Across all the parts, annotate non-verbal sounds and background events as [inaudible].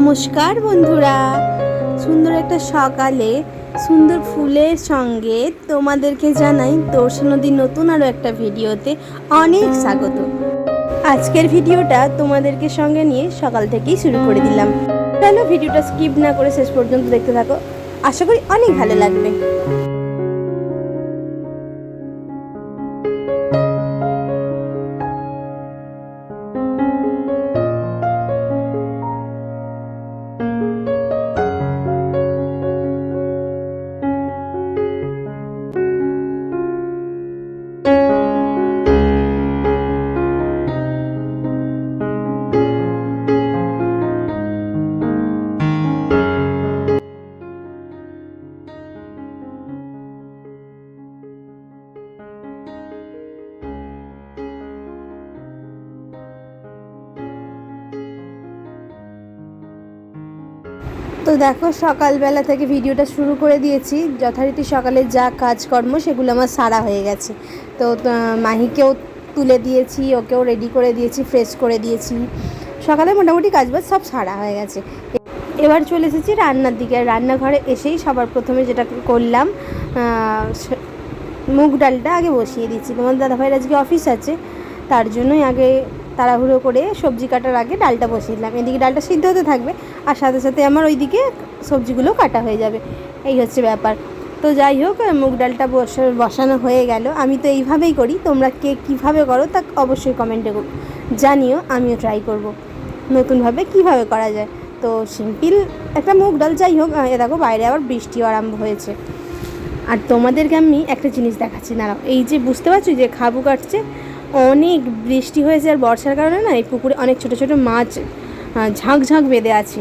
নমস্কার বন্ধুরা। সুন্দর একটা সকালে সুন্দর ফুলের সঙ্গে তোমাদেরকে জানাই তোর্ষা নদীর নতুন আরও একটা ভিডিওতে অনেক স্বাগত। আজকের ভিডিওটা তোমাদেরকে সঙ্গে নিয়ে সকাল থেকেই শুরু করে দিলাম। চলো ভিডিওটা স্কিপ না করে শেষ পর্যন্ত দেখতে থাকো? আশা করি অনেক ভালো লাগবে। তো দেখো, সকালবেলা থেকে ভিডিওটা শুরু করে দিয়েছি। যথারীতি সকালে যা কাজকর্ম, সেগুলো আমার সারা হয়ে গেছে। তো মাহিকেও তুলে দিয়েছি, ওকেও রেডি করে দিয়েছি ফ্রেশ করে দিয়েছি। সকালে মোটামুটি কাজবাজ সব সারা হয়ে গেছে। এবার চলে এসেছি রান্নার দিকে। রান্নাঘরে এসেই সবার প্রথমে যেটা করলাম মুগ ডালটা আগে বসিয়ে দিচ্ছি তোমার দাদাভাইয়ের আজকে অফিস আছে, তার জন্যই আগে তাড়াহুড়ো করে সবজি কাটার আগে ডালটা বসিয়ে দিলাম। এদিকে ডালটা সিদ্ধ হতে থাকবে আর সাথে সাথে আমার ওইদিকে সবজিগুলো কাটা হয়ে যাবে। এই হচ্ছে ব্যাপার। তো যাই হোক, মুগ ডালটা বসা বসানো হয়ে গেল। আমি তো এইভাবেই করি। তোমরা কে কীভাবে করো তা অবশ্যই কমেন্টে জানিও। আমিও ট্রাই করব। নতুনভাবে কীভাবে করা যায়। তো সিম্পল একটা মুগ ডাল যাই হোক, এ দেখো বাইরে আবার বৃষ্টিও আরম্ভ হয়েছে। আর তোমাদেরকে আমি একটা জিনিস দেখাচ্ছি। দাঁড়াও। এই যে বুঝতে পারছ যে খাবু কাটছে? অনেক বৃষ্টি হয়েছে আর বর্ষার কারণে না এই পুকুরে অনেক ছোট ছোট মাছ ঝাঁক ঝাঁক বেঁধে আছে।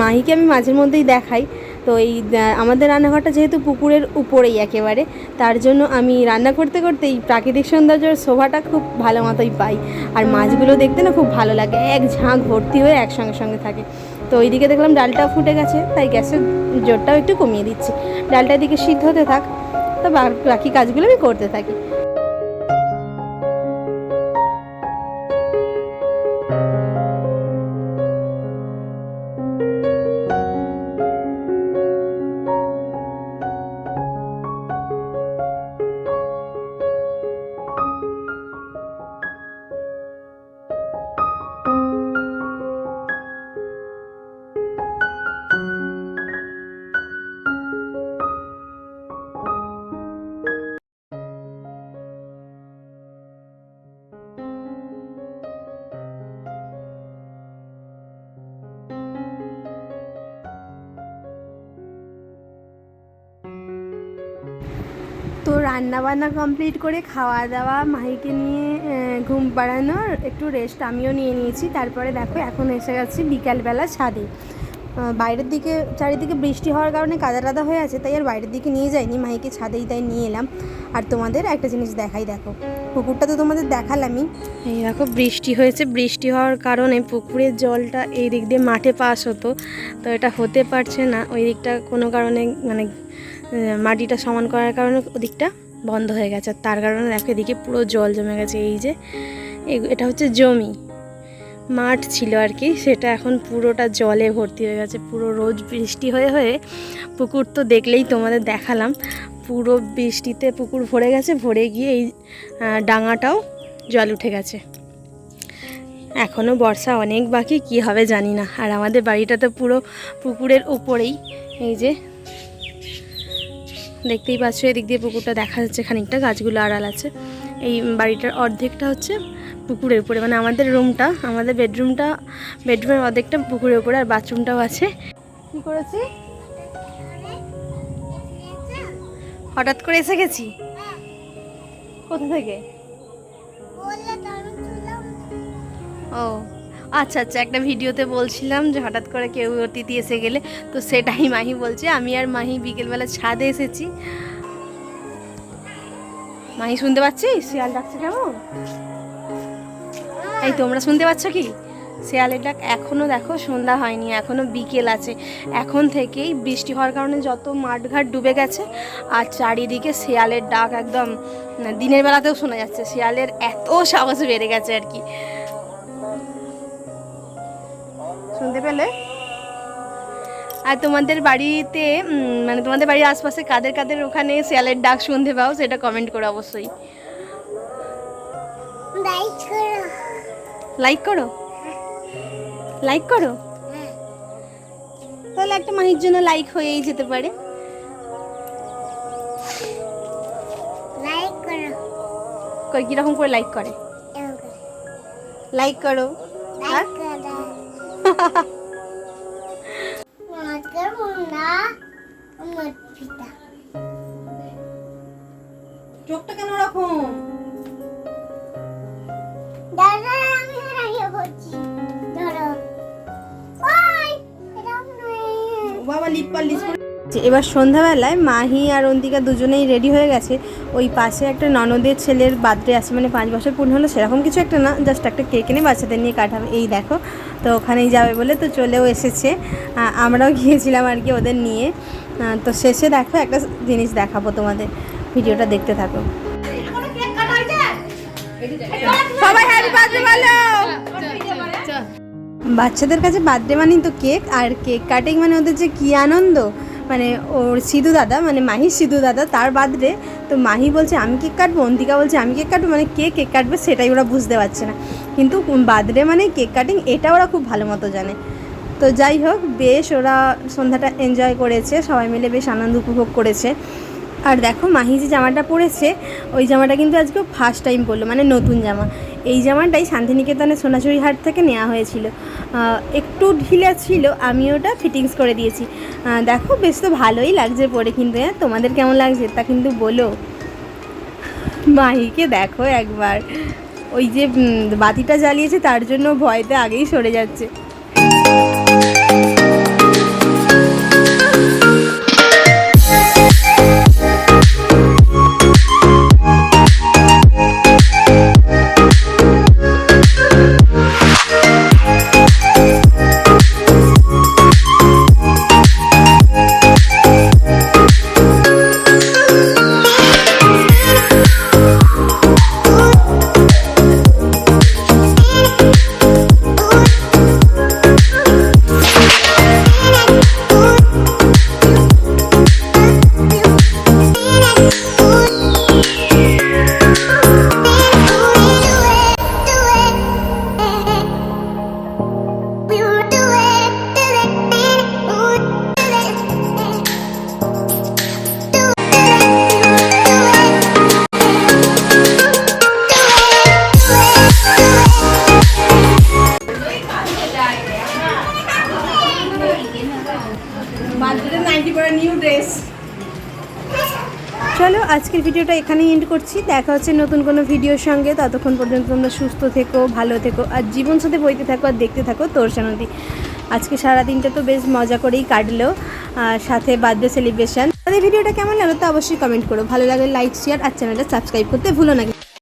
মাহিকে আমি মাঝের মধ্যেই দেখাই। তো এই আমাদের রান্নাঘরটা যেহেতু পুকুরের উপরেই একেবারে, তার জন্য আমি রান্না করতে করতে এই প্রাকৃতিক সৌন্দর্যের শোভাটা খুব ভালো মতোই পাই। আর মাছগুলো দেখতে না খুব ভালো লাগে, এক ঝাঁক ভর্তি হয়ে একসঙ্গে সঙ্গে থাকে। তো ওইদিকে দেখলাম ডালটাও ফুটে গেছে, তাই গ্যাসের জোরটাও একটু কমিয়ে দিচ্ছি। ডালটা এদিকে সিদ্ধ হতে থাক, তো বাকি কাজগুলো আমি করতে থাকি। তো রান্না বান্না কমপ্লিট করে খাওয়া দাওয়া মাহিকে নিয়ে ঘুম পাড়ানোর একটু রেস্ট আমিও নিয়ে নিয়েছি। তারপরে দেখো, এখন এসে গেছি বিকালবেলা ছাদে। বাইরের দিকে, চারিদিকে বৃষ্টি হওয়ার কারণে কাদা টাদা হয়ে আছে, তাই আর বাইরের দিকে নিয়ে যাইনি, মাহিকে ছাদেই তাই নিয়ে এলাম। আর তোমাদের একটা জিনিস দেখাই, দেখো। পুকুরটা তো তোমাদের দেখালামই। এই দেখো, বৃষ্টি হয়েছে। বৃষ্টি হওয়ার কারণে পুকুরের জলটা এই দিক দিয়ে মাঠে পাস হতো। তো এটা হতে পারছে না। ওই দিকটা কোনো কারণে মানে মাটিটা সমান করার কারণে ওদিকটা বন্ধ হয়ে গেছে। আর তার কারণে দেখো, এদিকে পুরো জল জমে গেছে। এই যে এটা হচ্ছে জমি। মাঠ ছিল আর কি। সেটা এখন পুরোটা জলে ভর্তি হয়ে গেছে। পুরো রোজ বৃষ্টি হয়ে হয়ে পুকুর তো দেখলেই তোমাদের দেখালাম। পুরো বৃষ্টিতে পুকুর ভরে গেছে, ভরে গিয়ে এই ডাঙাটাও জল উঠে গেছে। এখনও বর্ষা অনেক বাকি, কি হবে জানি না। আর আমাদের বাড়িটা তো পুরো পুকুরের উপরেই। এই যে, দেখতেই পাচ্ছ, এদিক দিয়ে পুকুরটা দেখা যাচ্ছে খানিকটা, গাছগুলো আড়াল আছে। এই বাড়িটার অর্ধেকটা হচ্ছে পুকুরের উপরে মানে আমাদের রুমটা, আমাদের বেডরুমটা, বেডরুমের অর্ধেকটা পুকুরের উপরে, আর বাথরুমটাও আছে। কি করেছি? হঠাৎ করে এসে গেছি? কোথা থেকে? ও আচ্ছা আচ্ছা একটা ভিডিওতে বলছিলাম যে হঠাৎ করে কেউ অতিথি এসে গেলে, তো সেটাই মাহি বলছে। আমি আর মাহি বিকেলবেলা ছাদে এসেছি। মাহি, শুনতে পাচ্ছিস? শিয়াল ডাকছে কেমন? এই তোমরা শুনতে পাচ্ছ কি? শেয়ালের ডাক এখনও দেখো সন্ধ্যা হয়নি এখনও বিকেল আছে। এখন থেকেই বৃষ্টি হওয়ার কারণে যত মাঠঘাট ডুবে গেছে আর চারিদিকে শেয়ালের ডাক একদম দিনের বেলাতেও শোনা যাচ্ছে শেয়ালের এত সাহস বেড়ে গেছে আর কি। শুনতে পেলে? আর তোমাদের বাড়িতে মানে তোমাদের বাড়ির আশপাশে কাদের কাদের ওখানে শেয়ালের ডাক শুনতে পাও সেটা কমেন্ট করো অবশ্যই। লাইক করো। লাইক করো? লাইক করো? তাহলে একটা মাহির জন্য লাইক হয়েই যেতে পারে। লাইক করো। কই কীরকম করে লাইক করে? লাইক করো। লাইক করো। আমার পিতা চোখটা কেন ওরকম দাদা লিপ পালিশ এবার সন্ধ্যাবেলায় মাহি আর অন্তিকা দুজনেই রেডি হয়ে গেছে। ওই পাশে একটা ননদের ছেলের বার্থডে আছে মানে পাঁচ বছর পূর্ণ হলো সেরকম কিছু একটা না জাস্ট একটা কেক এনে বাচ্চাদের নিয়ে কাটাবে। এই দেখো তো ওখানেই যাবে বলে তো চলেও এসেছে। আমরাও [laughs] গিয়েছিলাম আর কি ওদের নিয়ে। তো শেষে দেখো একটা জিনিস দেখাবো তোমাদের। ভিডিওটা দেখতে থাকো। সবাই হ্যাপি বার্থডে বলো! বাচ্চাদের কাছে বার্থডে মানেই তো কেক, আর কেক কাটিং মানে ওদের যে কী আনন্দ। মানে ওর সিধু দাদা মানে মাহির সিধু দাদা, তার বার্থডে। তো মাহি বলছে, আমি কেক কাটবো? অন্তিকা বলছে, আমি কেক কাটবো? মানে কে কেক কাটবে সেটাই ওরা বুঝতে পারছে না। কিন্তু বার্থডে মানে কেক কাটিং, এটা ওরা খুব ভালো মতো জানে। তো যাই হোক, বেশ ওরা সন্ধ্যাটা এনজয় করেছে, সবাই মিলে বেশ আনন্দ উপভোগ করেছে। আর দেখো, মাহি যে জামাটা পরেছে, ওই জামাটা কিন্তু আজকে ফার্স্ট টাইম পরলো মানে নতুন জামা। এই জামাটাই শান্তিনিকেতনে সোনাঝুরি হাট থেকে নেওয়া হয়েছিল। একটু ঢিলা ছিল, আমি ওটা ফিটিংস করে দিয়েছি। দেখো, বেশ তো ভালোই লাগছে পরে কিন্তু হ্যাঁ? তোমাদের কেমন লাগছে তা কিন্তু বলো। মাহিকে দেখো একবার। ওই যে বাতিটা জ্বালিয়েছে, তার জন্য ভয়তে আগেই সরে যাচ্ছে। Thank আজকের ভিডিওটা এখানেই এন্ড করছি। দেখা হচ্ছে নতুন কোনো ভিডিওর সঙ্গে। ততক্ষণ পর্যন্ত তোমরা সুস্থ থেকো, ভালো থেকো আর জীবন সাথে বইতে থাকো আর দেখতে থাকো তোর নদী আজকে সারা দিনটা তো বেশ মজা করেই কাটলো। আর সাথে বার্থডে সেলিব্রেশন। তাদের ভিডিওটা কেমন লাগল তো অবশ্যই কমেন্ট করো। ভালো লাগলে লাইক শেয়ার আর চ্যানেলটা সাবস্ক্রাইব করতে ভুলো না।